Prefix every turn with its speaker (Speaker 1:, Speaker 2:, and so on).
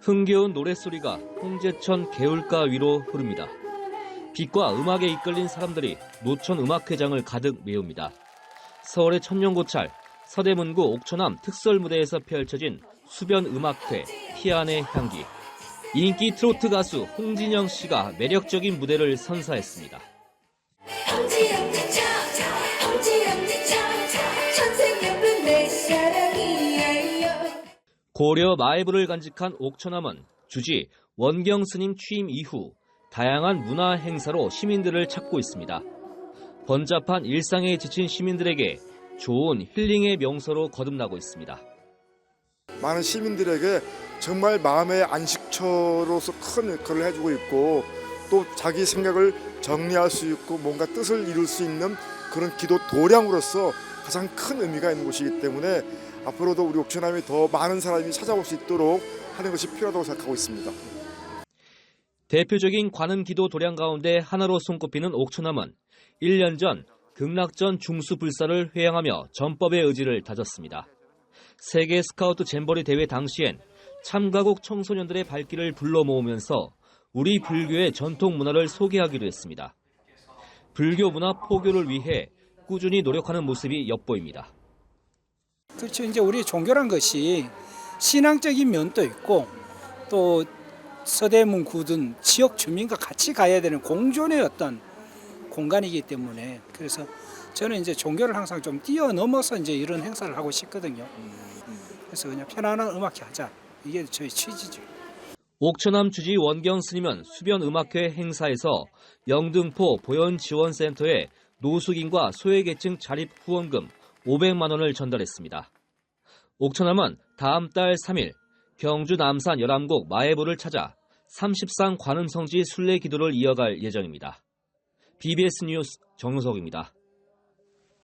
Speaker 1: 흥겨운 노랫소리가 홍제천 개울가 위로 흐릅니다. 빛과 음악에 이끌린 사람들이 노천 음악회장을 가득 메웁니다. 서울의 천년고찰 서대문구 옥천암 특설무대에서 펼쳐진 수변 음악회 피안의 향기. 인기 트로트 가수 홍진영 씨가 매력적인 무대를 선사했습니다. 고려 마애부를 간직한 옥천암은 주지 원경 스님 취임 이후 다양한 문화 행사로 시민들을 찾고 있습니다. 번잡한 일상에 지친 시민들에게 좋은 힐링의 명소로 거듭나고 있습니다.
Speaker 2: 많은 시민들에게 정말 마음의 안식처로서 큰 역할을 해주고 있고 또 자기 생각을 정리할 수 있고 뭔가 뜻을 이룰 수 있는 그런 기도 도량으로서 가장 큰 의미가 있는 곳이기 때문에 앞으로도 우리 옥천함이 더 많은 사람이 찾아올 수 있도록 하는 것이 필요하다고 생각하고 있습니다.
Speaker 1: 대표적인 관음 기도 도량 가운데 하나로 손꼽히는 옥천암은 1년 전 극락전 중수 불사를 회양하며 전법의 의지를 다졌습니다. 세계 스카우트 잼버리 대회 당시엔 참가국 청소년들의 발길을 불러 모으면서 우리 불교의 전통 문화를 소개하기도 했습니다. 불교 문화 포교를 위해 꾸준히 노력하는 모습이 엿보입니다.
Speaker 3: 그렇죠. 이제 우리 종교란 것이 신앙적인 면도 있고 또 서대문 구든 지역 주민과 같이 가야 되는 공존의 어떤 공간이기 때문에 그래서 저는 이제 종교를 항상 좀 뛰어넘어서 이제 이런 행사를 하고 싶거든요. 그래서 그냥 편안한 음악회 하자. 이게 저희 취지죠.
Speaker 1: 옥천암 주지 원경 스님은 수변 음악회 행사에서 영등포 보현지원센터에 노숙인과 소외계층 자립 후원금 500만 원을 전달했습니다. 옥천암은 다음 달 3일 경주 남산 열암곡 마애부를 찾아 30상 관음성지 순례 기도를 이어갈 예정입니다. BBS 뉴스 정우석입니다.